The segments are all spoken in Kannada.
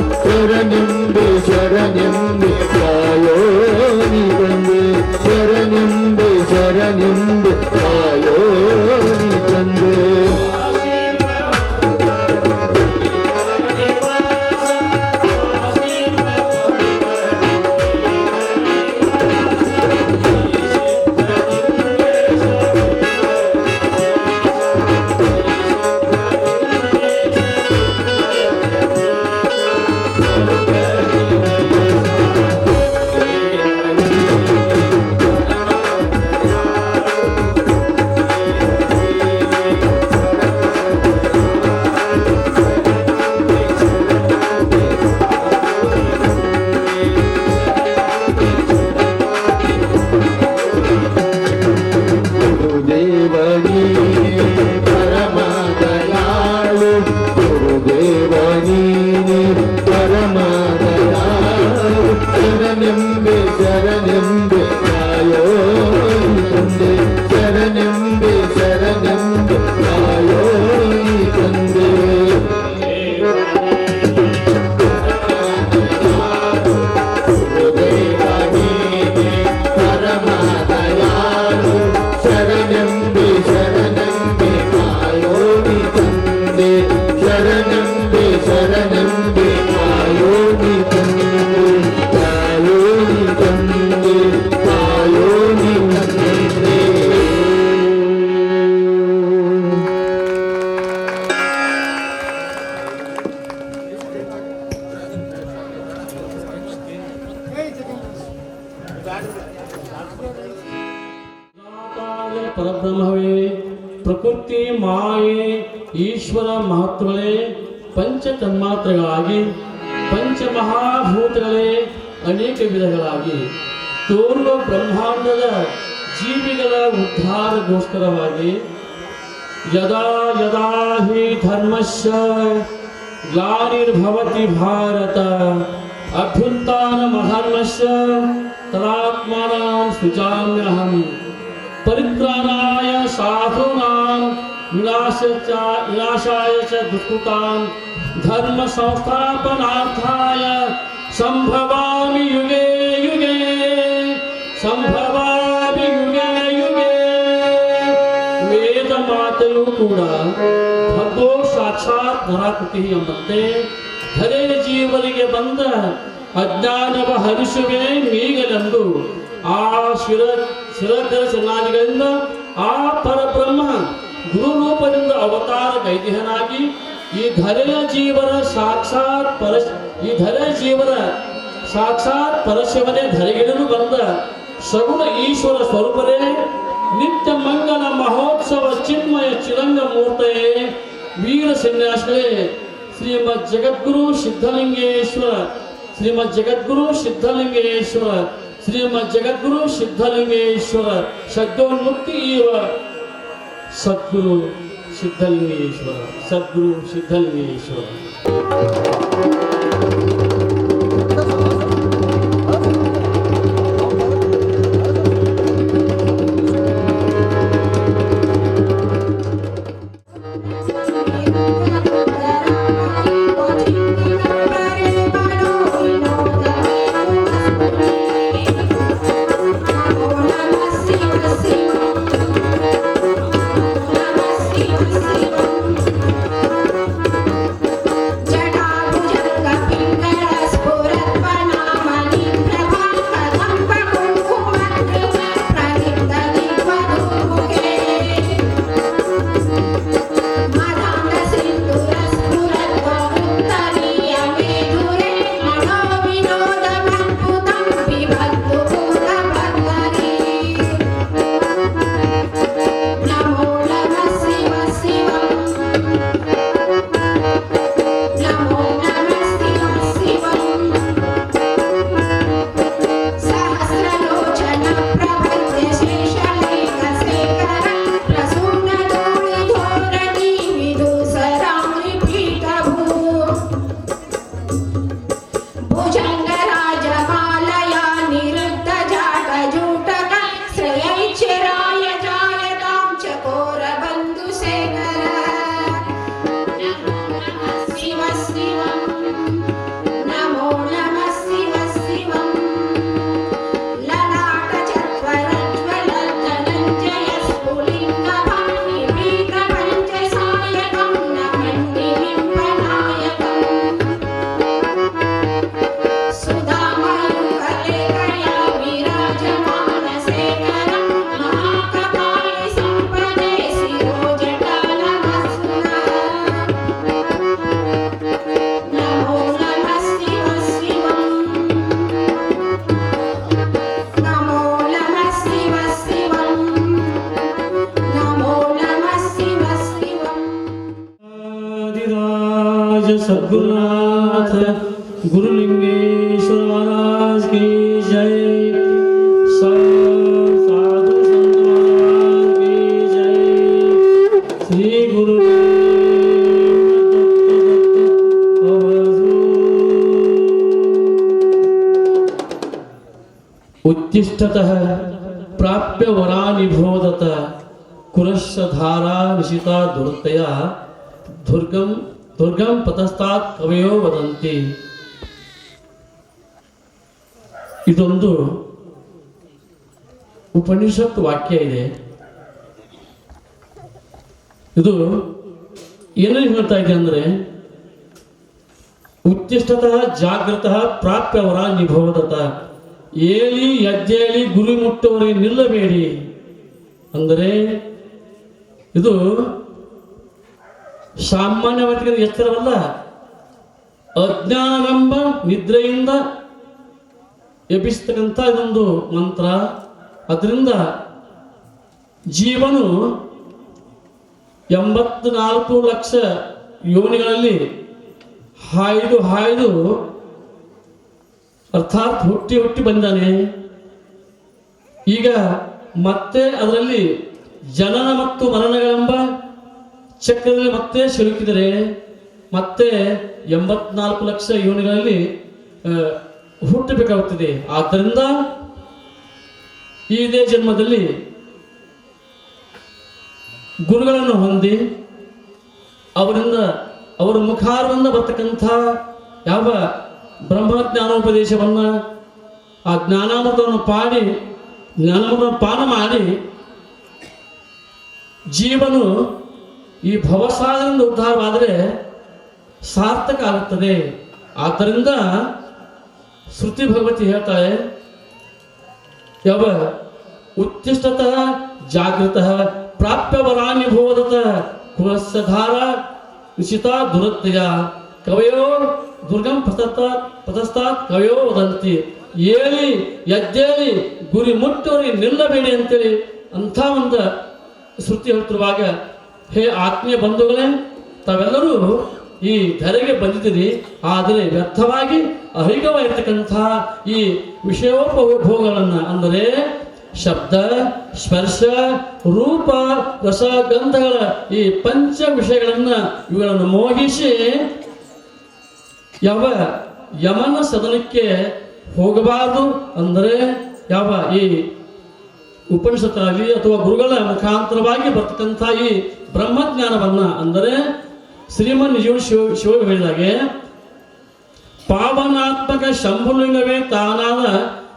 దుఃఖరణి ಜೀವಿಗಳ ಉದ್ಧಾರಗೋಸ್ಕರವಾಗಿ ಯದಾ ಯದಾ ಹಿ ಧರ್ಮಸ್ಯ ಗ್ಲಾನಿರ್ಭವತಿ ಭಾರತ ಅಭ್ಯುತ್ಥಾನಮಧರ್ಮಸ್ಯ ತದಾತ್ಮಾನಾಂ ಸೃಜಾಮ್ಯಹಂ ಪರಿತ್ರಾಣಾಯ ಸಾಧೂನಾಂ ವಿನಾಶಶ್ಚ ವಿನಾಶಾಯ ಚ ದುಷ್ಕೃತಾಂ ಧರ್ಮ ಸಂಸ್ಥಾಪನಾರ್ಥಾಯ ಸಂಭವಾಮಿ ಮಾತಲ್ಲೂ ಕೂಡ ಭಗೋ ಸಾಕ್ಷಾತ್ ಧರಾಕೃತಿ ಎಂಬಂತೆ ಧರೆ ಜೀವನಿಗೆ ಬಂದ ಅಜ್ಞಾನವ ಹರಿಸುವೆ ಮೀಗಲೆಂದು ಆ ಶಿರ ಶಿರಧರ ಚೆನ್ನಾಗಿಗಳಿಂದ ಆ ಪರಬ್ರಹ್ಮ ಗುರು ರೂಪದಿಂದ ಅವತಾರ ಗೈದಿಹನಾಗಿ ಈ ಧರೆಯ ಜೀವನ ಸಾಕ್ಷಾತ್ ಪರ ಈ ಧರೆಯ ಜೀವನ ಸಾಕ್ಷಾತ್ ಪರಶಿವನೇ ಧರೆಗಿಡಲು ಬಂದ ಸಗುಣ ಈಶ್ವರ ಸ್ವರೂಪರೇ ನಿತ್ಯ ಮಂಗಲ ಮಹೋತ್ಸವ ಚಿನ್ಮಯ ಚಿರಂಗ ಮೂರ್ತಯೇ ವೀರ ಸನ್ಯಾಸಿಗಳೇ, ಶ್ರೀಮದ್ ಜಗದ್ಗುರು ಸಿದ್ಧಲಿಂಗೇಶ್ವರ, ಶ್ರೀಮದ್ ಜಗದ್ಗುರು ಸಿದ್ಧಲಿಂಗೇಶ್ವರ, ಶ್ರೀಮದ್ ಜಗದ್ಗುರು ಸಿದ್ಧಲಿಂಗೇಶ್ವರ ಸದ್ಯೋನ್ಮುಕ್ತಿ ಇವ ಸದ್ಗುರು ಸಿದ್ಧಲಿಂಗೇಶ್ವರ ಸದ್ಗುರು ಸಿದ್ಧಲಿಂಗೇಶ್ವರ. सद्गुरुनाथ साधु संत महाराज की जय। प्राप्य वरानिभोदत कुरस्य धारा निशिता दुर्तया। दुर्गम ದುರ್ಗಂ ಪತಸ್ತಾತ್ ಕವಯೋ ವದಂತಿ. ಇದೊಂದು ಉಪನಿಷತ್ ವಾಕ್ಯ ಇದೆ. ಇದು ಏನೇನು ಹೇಳ್ತಾ ಇದೆ ಅಂದರೆ ಉತ್ತಿಷ್ಟತಃ ಜಾಗೃತಃ ಪ್ರಾಪ್ಯವರ ನಿಭೋದತ ಏಳಿ ಯಜ್ಜೇಳಿ ಗುರಿ ಮುಟ್ಟುವವರಿಗೆ ನಿಲ್ಲಬೇಡಿ. ಅಂದರೆ ಇದು ಸಾಮಾನ್ಯ ವ್ಯಕ್ತಿಗಳ ಎಚ್ಚರವಲ್ಲ. ಅಜ್ಞಾನವೆಂಬ ನಿದ್ರೆಯಿಂದ ಎಬ್ಬಿಸ್ತಕ್ಕಂಥ ಇದೊಂದು ಮಂತ್ರ. ಅದರಿಂದ ಜೀವನು ಎಂಬತ್ನಾಲ್ಕು ಲಕ್ಷ ಯೋನಿಗಳಲ್ಲಿ ಹಾಯ್ದು ಹಾಯ್ದು ಅರ್ಥಾತ್ ಹುಟ್ಟಿ ಹುಟ್ಟಿ ಬಂದಾನೆ. ಈಗ ಮತ್ತೆ ಅದರಲ್ಲಿ ಜನನ ಮತ್ತು ಮರಣಗಳೆಂಬ ಚಕ್ರದಲ್ಲಿ ಮತ್ತೆ ಸಿಲುಕಿದರೆ ಮತ್ತೆ ಎಂಬತ್ನಾಲ್ಕು ಲಕ್ಷ ಯೋನಿಗಳಲ್ಲಿ ಹುಟ್ಟಬೇಕಾಗುತ್ತದೆ. ಆದ್ದರಿಂದ ಇದೇ ಜನ್ಮದಲ್ಲಿ ಗುರುಗಳನ್ನು ಹೊಂದಿ ಅವರಿಂದ ಅವರ ಮುಖಾರದಿಂದ ಬರ್ತಕ್ಕಂಥ ಯಾವ ಬ್ರಹ್ಮ ಜ್ಞಾನೋಪದೇಶವನ್ನು ಆ ಜ್ಞಾನಾಮೃತವನ್ನು ಪಾಡಿ, ಜ್ಞಾನಾಮೃತವನ್ನು ಪಾನ ಮಾಡಿ ಜೀವನು ಈ ಭವಸಾಗರದಿಂದ ಉದ್ಧಾರವಾದರೆ ಸಾರ್ಥಕ ಆಗುತ್ತದೆ. ಆದ್ದರಿಂದ ಶ್ರುತಿ ಭಗವತಿ ಹೇಳ್ತಾಳೆ, ಯಾವ ಉಚ್ಚಿಷ್ಟತಃ ಜಾಗೃತ ಪ್ರಾಪ್ಯ ವರಾನ್ಯಭೋದತ ಕುಲಸ್ಸಧಾರ ನಿಶಿತಾ ದುರತ್ಯ ಕವಯೋ ದುರ್ಗಂ ಪತಸ್ತಾತ್ ಪತಸ್ತಾತ್ ಕವಯೋ ವದಂತಿ. ಏಳಿ ಎದ್ದೇಳಿ ಗುರಿ ಮುಟ್ಟೋರಿ ನಿಲ್ಲಬೇಡಿ ಅಂತೇಳಿ ಅಂಥ ಒಂದು ಶ್ರುತಿ ಹೇಳ್ತಿರುವಾಗ ಹೇ ಆತ್ಮೀಯ ಬಂಧುಗಳೇ, ತಾವೆಲ್ಲರೂ ಈ ಧರೆಗೆ ಬಂದಿದ್ದೀರಿ. ಆದರೆ ವ್ಯರ್ಥವಾಗಿ ಅಹಿಗವಾಗಿರ್ತಕ್ಕಂಥ ಈ ವಿಷಯೋಪಭೋಗಗಳನ್ನು ಅಂದರೆ ಶಬ್ದ, ಸ್ಪರ್ಶ, ರೂಪ, ರಸ, ಗಂಧಗಳ ಈ ಪಂಚ ವಿಷಯಗಳನ್ನು ಇವುಗಳನ್ನು ಮೋಹಿಸಿ ಯಾವ ಯಮನ ಸದನಕ್ಕೆ ಹೋಗಬಾರದು ಅಂದರೆ ಯಾವ ಈ ಉಪನಿಷತ್ತಾಗಲಿ ಅಥವಾ ಗುರುಗಳ ಮುಖಾಂತರವಾಗಿ ಬರ್ತಕ್ಕಂಥ ಈ ಬ್ರಹ್ಮಜ್ಞಾನವನ್ನ ಅಂದರೆ ಶ್ರೀಮನ್ ಜೀವ ಶಿವ ಶಿವ ಹೇಳಿದಾಗೆ, ಪಾವನಾತ್ಮಕ ಶಂಭುಲಿಂಗವೇ ತಾನಾದ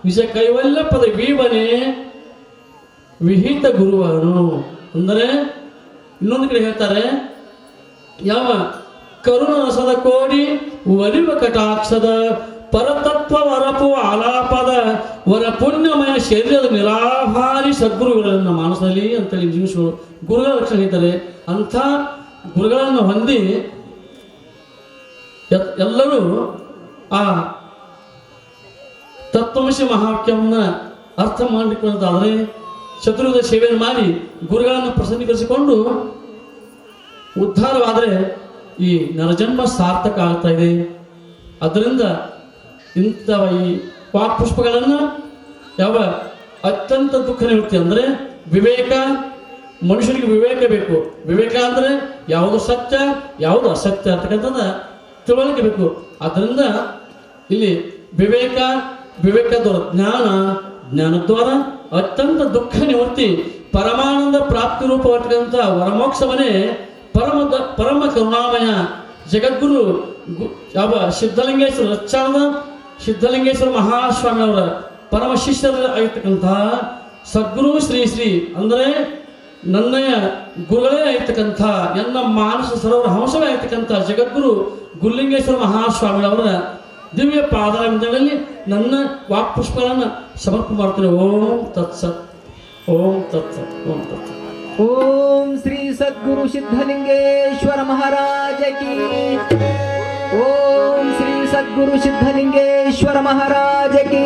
ನಿಜ ಕೈವಲ್ಯ ಪದ ವೀವನೆ ವಿಹಿತ ಗುರುವನು. ಅಂದರೆ ಇನ್ನೊಂದು ಕಡೆ ಹೇಳ್ತಾರೆ, ಯಾವ ಕರುಣ ರಸದ ಕೋಡಿ ಒಲಿವ ಕಟಾಕ್ಷದ ಪರತತ್ವ ವರಪು ಆಲಾಪದ ವರ ಪುಣ್ಯಮಯ ಶರೀರದ ನಿರಾಹಾರಿ ಸದ್ಗುರುಗಳನ್ನ ಮಾನಸದಲ್ಲಿ ಅಂತೇಳಿ ಜೀವಿಸುವರು ಗುರುಗಳ ಲಕ್ಷಣ ಇದ್ದಾರೆ ಅಂಥ ಗುರುಗಳನ್ನು ಹೊಂದಿ ಎಲ್ಲರೂ ಆ ತತ್ವಮಸಿ ಮಹಾವಾಕ್ಯವನ್ನ ಅರ್ಥ ಮಾಡಿಕೊಳ್ಳೋದಾದರೆ ಶತ್ರುದ ಸೇವೆಯನ್ನು ಮಾಡಿ ಗುರುಗಳನ್ನು ಪ್ರಸನ್ನೀಕರಿಸಿಕೊಂಡು ಉದ್ಧಾರವಾದರೆ ಈ ನರಜನ್ಮ ಸಾರ್ಥಕ ಆಗ್ತಾ ಇದೆ. ಅದರಿಂದ ಇಂಥ ಈ ಪಾಕ್ ಪುಷ್ಪಗಳನ್ನು ಯಾವ ಅತ್ಯಂತ ದುಃಖ ನಿವೃತ್ತಿ ಅಂದರೆ ವಿವೇಕ, ಮನುಷ್ಯನಿಗೆ ವಿವೇಕ ಬೇಕು. ವಿವೇಕ ಅಂದರೆ ಯಾವುದು ಸತ್ಯ, ಯಾವುದು ಅಸತ್ಯ ಅಂತಕ್ಕಂಥದ್ದು ತಿಳುವಳಿಕೆ ಬೇಕು. ಆದ್ದರಿಂದ ಇಲ್ಲಿ ವಿವೇಕ ವಿವೇಕದ ಜ್ಞಾನ, ಜ್ಞಾನದ್ವಾರ ಅತ್ಯಂತ ದುಃಖ ನಿವೃತ್ತಿ, ಪರಮಾನಂದ ಪ್ರಾಪ್ತಿ ರೂಪವಾಗಿರ್ತಕ್ಕಂಥ ವರಮೋಕ್ಷವನೇ ಪರಮ ಪರಮ ಕರುಣಾಮಯ ಜಗದ್ಗುರು ಯಾವ ಸಿದ್ಧಲಿಂಗೇಶ್ವರ ರಚ್ಚಾನದ ಸಿದ್ಧಲಿಂಗೇಶ್ವರ ಮಹಾಸ್ವಾಮಿಯವರ ಪರಮ ಶಿಷ್ಯರ ಆಗಿರ್ತಕ್ಕಂತಹ ಸದ್ಗುರು ಶ್ರೀ ಶ್ರೀ ಅಂದರೆ ನನ್ನ ಗುರುಗಳೇ ಆಗಿರ್ತಕ್ಕಂಥ ಎನ್ನ ಮಾನಸ ಸರೋವರ ಹಂಸವೇ ಆಗಿರ್ತಕ್ಕಂಥ ಜಗದ್ಗುರು ಗುರುಲಿಂಗೇಶ್ವರ ಮಹಾಸ್ವಾಮಿಯವರ ದಿವ್ಯ ಪಾದಗಳಲ್ಲಿ ನನ್ನ ವಾಕ್ಪುಷ್ಪಗಳನ್ನು ಸಮರ್ಪಣೆ ಮಾಡ್ತೇನೆ. ಓಂ ತತ್ಸತ್ ಓಂ ತತ್ಸತ್ ಓಂ ತತ್ಸತ್ ಓಂ ಶ್ರೀ ಸದ್ಗುರು ಸಿದ್ಧಲಿಂಗೇಶ್ವರ ಮಹಾರಾಜ ಓಂ ಶ್ರೀ ಸದ್ಗುರು ಸಿದ್ಧಲಿಂಗೇಶ್ವರ ಮಹಾರಾಜ ಕಿ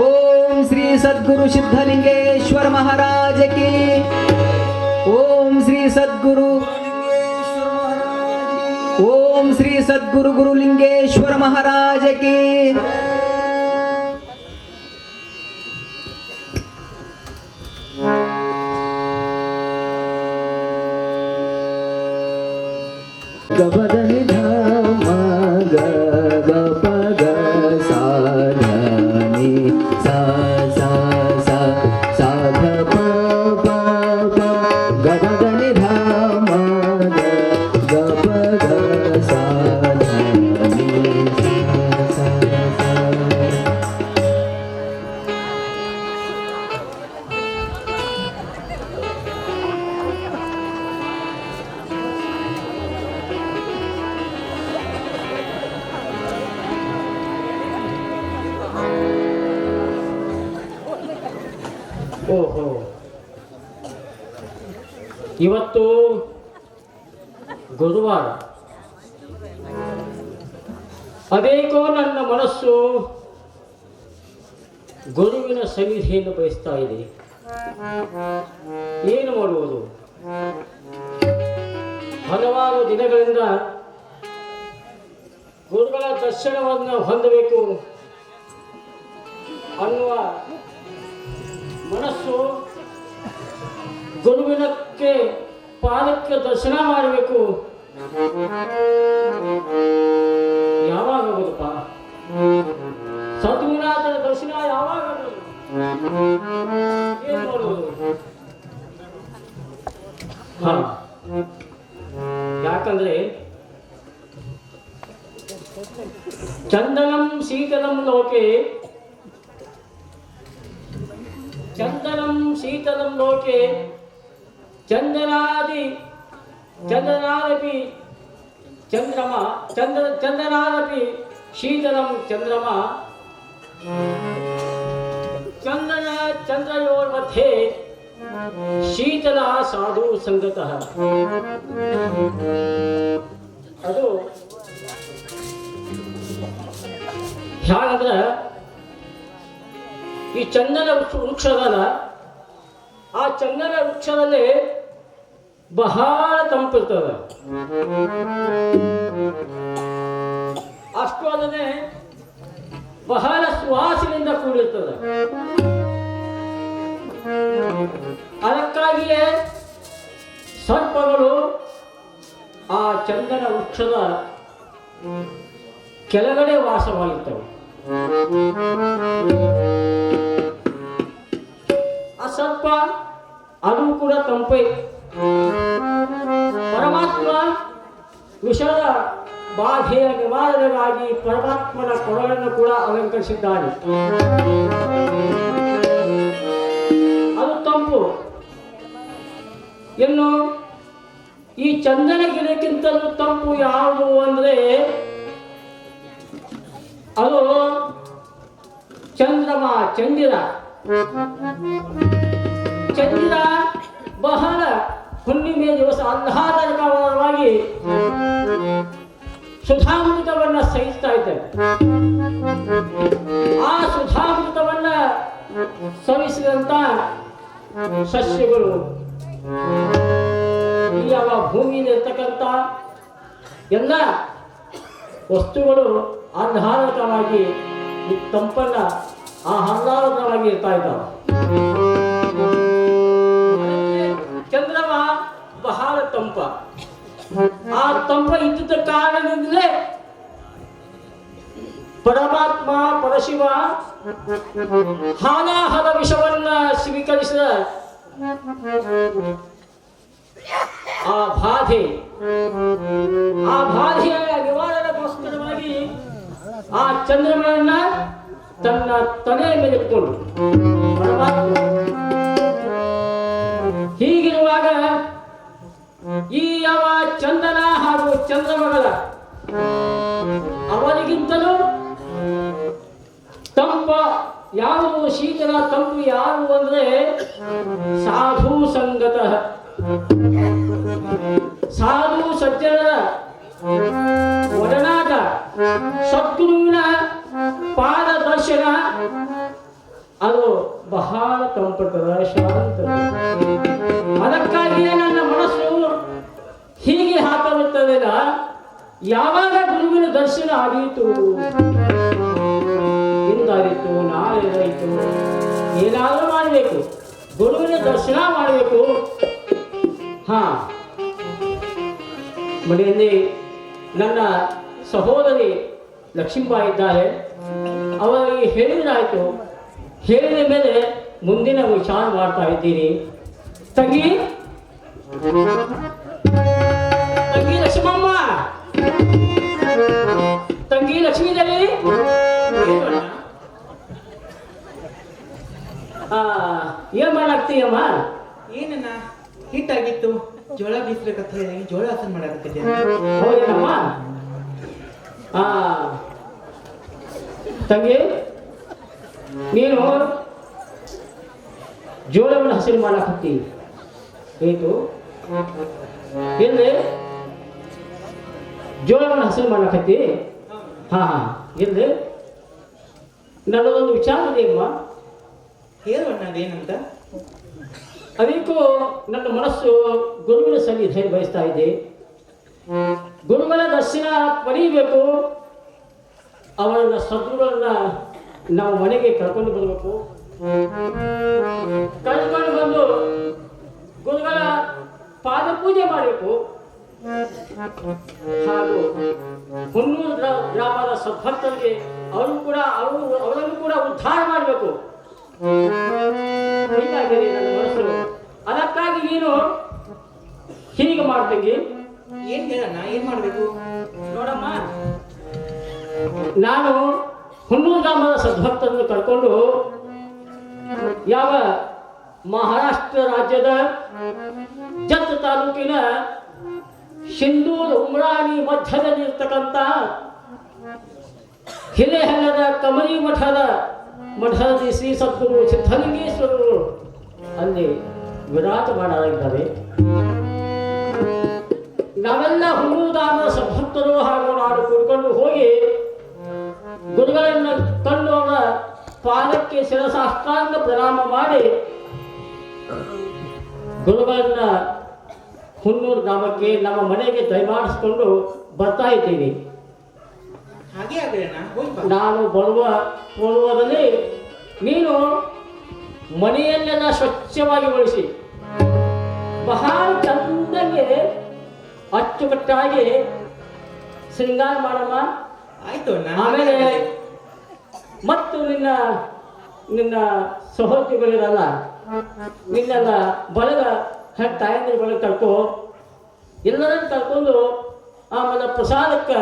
ಓಂ ಶ್ರೀ ಸದ್ಗುರು ಸಿದ್ಧಲಿಂಗೇಶ್ವರ ಮಹಾರಾಜ ಕಿ ಓಂ ಶ್ರೀ ಸದ್ಗುರು ಓಂ ಶ್ರೀ ಸದ್ಗುರು ಗುರುಲಿಂಗೇಶ್ವರ ಮಹಾರಾಜ ಕಿ ಸನ್ನಿಧಿಯನ್ನು ಬಯಸ್ತಾ ಇದೆ? ಏನು ಮಾಡುವುದು? ಹಲವಾರು ದಿನಗಳಿಂದ ಗುರುಗಳ ದರ್ಶನವನ್ನು ಹೊಂದಬೇಕು ಅನ್ನುವ ಮನಸ್ಸು ಗುರುವಿನಕ್ಕೆ ಪಾದಕ್ಕೆ ದರ್ಶನ ಮಾಡಬೇಕು. ಯಾವಾಗ ಹೋಗುದಪ್ಪ ಸದ್ಗುರುನಾಥನ ದರ್ಶನ ಯಾವಾಗ ಯಾಕಂದ್ರೆ ಚಂದನಂ ಶೀತಲಂ ಲೋಕೆ. ಚಂದನಂ ಶೀತಲಂ ಲೋಕೆ. ಚಂದನಾದಿ ಚಂದನಾದಪಿ ಚಂದ್ರಮ ಚಂದ್ರ ಚಂದನಾದಪಿ ಶೀತಲಂ ಚಂದ್ರಮ. चन्द्रयोर्मध्ये ಶೀತಲ ಸಾಧು ಸಂಗತಃ. ಅದು ಹೇಗಂದ್ರೆ ಈ ಚಂದನ ವೃಕ್ಷ ಅದಲ್ಲ ಆ ಚಂದನ ವೃಕ್ಷದಲ್ಲಿ ಬಹಳ ತಂಪಿರ್ತದ. ಅಷ್ಟು ಅಲ್ಲದೆ ಬಹಳ ಸುವಾಸನೆಯಿಂದ ಕೂಡಿರ್ತದೆ. ಅದಕ್ಕಾಗಿಯೇ ಸರ್ಪಗಳು ಆ ಚಂದನ ವೃಕ್ಷದ ಕೆಳಗಡೆ ವಾಸವಾಗಿರ್ತವೆ ಆ ಸರ್ಪ ಅದು ಕೂಡ ತಂಪೆ. ಪರಮಾತ್ಮ ವಿಷದ ಬಾಧೆಯ ನಿವಾರಣೆಗಾಗಿ ಪರಮಾತ್ಮನ ಕೊರಳನ್ನು ಕೂಡ ಅಲಂಕರಿಸಿದ್ದಾನೆ. ಇನ್ನು ಈ ಚಂದನ ಗಿಡಕ್ಕಿಂತಲೂ ತಪ್ಪು ಯಾವುದು ಅಂದ್ರೆ ಅದು ಚಂದ್ರಮ, ಚಂದಿರ. ಚಂದಿರ ಬಹಳ ಹುಣ್ಣಿಮೆಯ ದಿವಸ ಆಹ್ಲಾದಕರವಾಗಿ ಸುಧಾಮೃತವನ್ನ ಸಹಿಸ್ತಾ ಇದ್ದೇವೆ ಆ ಸುಧಾಮೃತವನ್ನ ಸವಿಸಿದಂತ ಸಸ್ಯಗಳು ಈ ಯಾವ ಭೂಮಿಯಲ್ಲಿ ಇರ್ತಕ್ಕಂಥ ಎಲ್ಲ ವಸ್ತುಗಳು ಆಹ್ಲಾದಕವಾಗಿ ಈ ತಂಪನ್ನ ಆಹ್ಲಾದಕವಾಗಿ ಇರ್ತಾ ಇದ್ದಾವೆ. ಚಂದ್ರಮ ಬಹಳ ತಂಪ. ಆ ತಂಪ ಇದ್ದ ಕಾರಣದಿಂದಲೇ ಪರಮಾತ್ಮ, ಪರಶಿವ ಹಾಲಾಹಲ ವಿಷವನ್ನ ಸ್ವೀಕರಿಸಿದ ಆ ಬಾಧೆ, ಆ ಬಾಧೆಯ ನಿವಾರಣೆಗೋಸ್ಕರವಾಗಿ ಆ ಚಂದ್ರಮನನ್ನ ತನ್ನ ತಲೆ ಮೇಲೆ ಇಟ್ಕೊಂಡು ಹೀಗಿರುವಾಗ ಈ ಯಾವ ಚಂದನ ಹಾಗೂ ಚಂದ್ರಮಗಳ ಅವರಿಗಿಂತಲೂ ತಂಪ ಯಾವುದು ಶೀತಲ ತಂಪು ಯಾರು ಅಂದ್ರೆ ಸಾಧು ಸಂಗತ. ಸಾಧು ಸಜ್ಜನರ ಒಡನಾಟ ಶತ್ರುವಿನ ಪಾದ ದರ್ಶನ ಅದು ಬಹಳ ತಂಪಟದ ಶಾಂತ ಅದಕ್ಕಾಗಿಯೇ ನನ್ನ ಮನಸ್ಸು ಹೀಗೆ ಹಾಕುತ್ತದೆಲ್ಲ ಯಾವಾಗ ಗುರುವಿನ ದರ್ಶನ ಆದೀತು ಇಂದಾದೀತು ನಾಳೆ ಇದಾಯಿತು ಏನಾದರೂ ಮಾಡಬೇಕು ಗುರುವಿನ ದರ್ಶನ ಮಾಡಬೇಕು. ಹಾ. ಮನೆಯಲ್ಲಿ ನನ್ನ ಸಹೋದರಿ ಲಕ್ಷ್ಮೀಬಾಯಿ ಇದ್ದಾರೆ ಅವರಿಗೆ ಹೇಳಿದಾಯಿತು ಹೇಳಿದ ಮೇಲೆ ಮುಂದಿನ ವಿಚಾರ ಮಾಡ್ತಾ ಇದ್ದೀನಿ. ತಂಗಿ ತಂಗಿ. ಏನ್ ಮಾಡಾಕ್ತೀಯಮ್ಮ ಏನನ್ನ ಹಿಟ್ಟಾಗಿತ್ತು. ಜೋಳ ಬೀಸ್ಬೇಕಂತ ಹೇಳಿ ಜೋಳ ಹಸನ್ ಮಾಡಾಕತ್ತಿದ್ದೆ. ಹೌದೇನಮ್ಮ? ಆ ತಂಗಿ ನೀನು ಜೋಳವನ್ನು ಹಸಿರು ಮಾಡಕತ್ತಿ ಏತು ಏನ್ರಿ? ಜೋಳವನ್ನು ಹಸಿರು ಮಾಡಾಕತ್ತಿ ಹಾ ಹಾ. ಏನ್ರಿ? ನನ್ನದೊಂದು ವಿಚಾರ ಇದೆಯಮ್ಮ ಹೇಳುವಣ್ಣ ಅದೇನಂತ? ಅದಕ್ಕೂ ನನ್ನ ಮನಸ್ಸು ಗುರುವಿನ ಸನ್ನಿಧಿ ಬಯಸ್ತಾ ಇದೆ. ಗುರುಗಳ ದರ್ಶನ ಪಡೀಬೇಕು ಅವರನ್ನ ಸದ್ಗುರುಗಳನ್ನ ನಾವು ಮನೆಗೆ ಕರ್ಕೊಂಡು ಬರಬೇಕು. ಕರ್ಕೊಂಡು ಬಂದು ಗುರುಗಳ ಪಾದ ಪೂಜೆ ಮಾಡಬೇಕು. ಹಾಗೂ ಹುನ್ನೂರು ಗ್ರಾ- ಗ್ರಾಮದ ಸದ್ಭಕ್ತರಿಗೆ ಅವರು ಕೂಡ, ಅವರು, ಅವರನ್ನು ಕೂಡ ಉದ್ಧಾರ ಮಾಡಬೇಕು. ಹೀಗಾಗಿದೆ ನನ್ನ ಮನಸ್ಸು ಅದಕ್ಕಾಗಿ ನೀನು ಹೀಗೆ ಮಾಡ್ತೀವಿ ಏನ್ ಹೇಳಣ್ಣ? ಏನ್ ಮಾಡ್ಬೇಕು? ನೋಡಮ್ಮ ನಾನು ಹುನ್ನೂರು ಗ್ರಾಮದ ಸದ್ಭಕ್ತರನ್ನು ಕರ್ಕೊಂಡು ಯಾವ ಮಹಾರಾಷ್ಟ್ರ ರಾಜ್ಯದ ಜತ್ ತಾಲೂಕಿನ ಸಿಂಧೂರ್ ಉಮ್ರಾಣಿ ಮಧ್ಯದಲ್ಲಿ ಇರ್ತಕ್ಕಂಥ ಹಿರೇಹಳ್ಳದ ಕಮಲಿ ಮಠದ ಮಠದ ಶ್ರೀ ಸದ್ಗುರು ಸಿದ್ಧಲಿಂಗೇಶ್ವರರು ಅಲ್ಲಿ ವಿರಾಜಮಾನರಾಗಿದ್ದಾರೆ ನಾವೆಲ್ಲ ಹುಲ್ಲುದಾನದ ಸಭಕ್ತರು ಹಾಗೂ ನಾಡು ಕೂಡಿಕೊಂಡು ಹೋಗಿ ಗುರುಗಳನ್ನ ಕಂಡು ಅವರ ಪಾದಕ್ಕೆ ಶಿರಸಾಷ್ಟಾಂಗ ಪ್ರಣಾಮ ಮಾಡಿ ಗುರುಗಳನ್ನ ಹುನ್ನೂರು ಗ್ರಾಮಕ್ಕೆ ನಮ್ಮ ಮನೆಗೆ ದಯಮಾಡಿಸ್ಕೊಂಡು ಬರ್ತಾ ಬಾ. ನಾನು ಬರುವ ಪೂರ್ವದಲ್ಲಿ ನೀನು ಮನೆಯನ್ನೆಲ್ಲ ಸ್ವಚ್ಛವಾಗಿ ಬಳಸಿ ಬಹಳ ಚಂದಂಗೆ ಅಚ್ಚುಕಟ್ಟಾಗಿ ಶೃಂಗಾರ ಮಾಡಮ್ಮ. ಆಯ್ತು ಆಮೇಲೆ ಮತ್ತು ನಿನ್ನ ನಿನ್ನ ಸಹೋದ್ಯೋಗಿಗಳಿರಲ್ಲ ನಿನ್ನೆಲ್ಲ ಬಳಗ ತಾಯಂದ್ರ ಬಳಗ ಕರ್ಕೊ ಎಲ್ಲರನ್ನು ಕರ್ಕೊಂಡು ಆಮೇಲೆ ಪ್ರಸಾದಕ್ಕೆ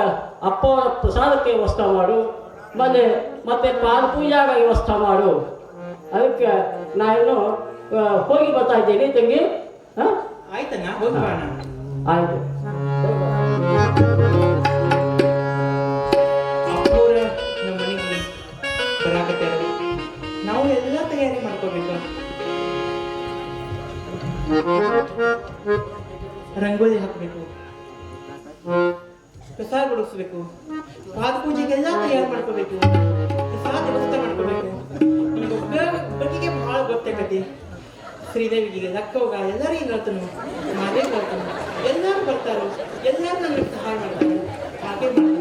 ಅಪ್ಪ ಅವರ ಪ್ರಸಾದಕ್ಕೆ ವ್ಯವಸ್ಥೆ ಮಾಡು. ಮತ್ತೆ ಮತ್ತೆ ಪಾದ ಪೂಜಾಗ ವ್ಯವಸ್ಥೆ ಮಾಡು. ಅದಕ್ಕೆ ನಾನು ಹೋಗಿ ಬರ್ತಾ ಇದ್ದೀನಿ ತಂಗಿ. ಆಯ್ತಣ್ಣ ಹೋಗಿ ಆಯ್ತು. ಅಪ್ಪವ್ರ ನಮ್ಮ ಮನೆಗೆ ಬರಾಕತ್ಯಾರ ನಾವು ಎಲ್ಲ ತಯಾರಿ ಮಾಡ್ಕೋಬೇಕು. ರಂಗೋಲಿ ಹಾಕಬೇಕು. ಪ್ರಸಾದ ಬಡಿಸ್ಬೇಕು. ಪಾದ ಪೂಜೆಗೆಲ್ಲ ತಯಾರು ಮಾಡ್ಕೋಬೇಕು. ಪ್ರಸಾದ ವ್ಯವಸ್ಥೆ ಮಾಡ್ಕೋಬೇಕು. ಈಗ ಒಬ್ಬರಿಗೆ ಭಾಳ ಗೊತ್ತಾಗತಿ ಶ್ರೀದೇವಿಗೆ ಲಕ್ಕವ್ಗ ಎಲ್ಲರಿಗೂ ಹೇಳ್ತಾನು ಮಾದೇ ಹೇಳ್ತಾನು ಎಲ್ಲರೂ ಬರ್ತಾರೋ ಎಲ್ಲರೂ ನನಗೆ ಸಹಾಯ ಮಾಡ್ತಾರೆ. ಹಾಗೆ ಮಾಡ್ತಾರೆ.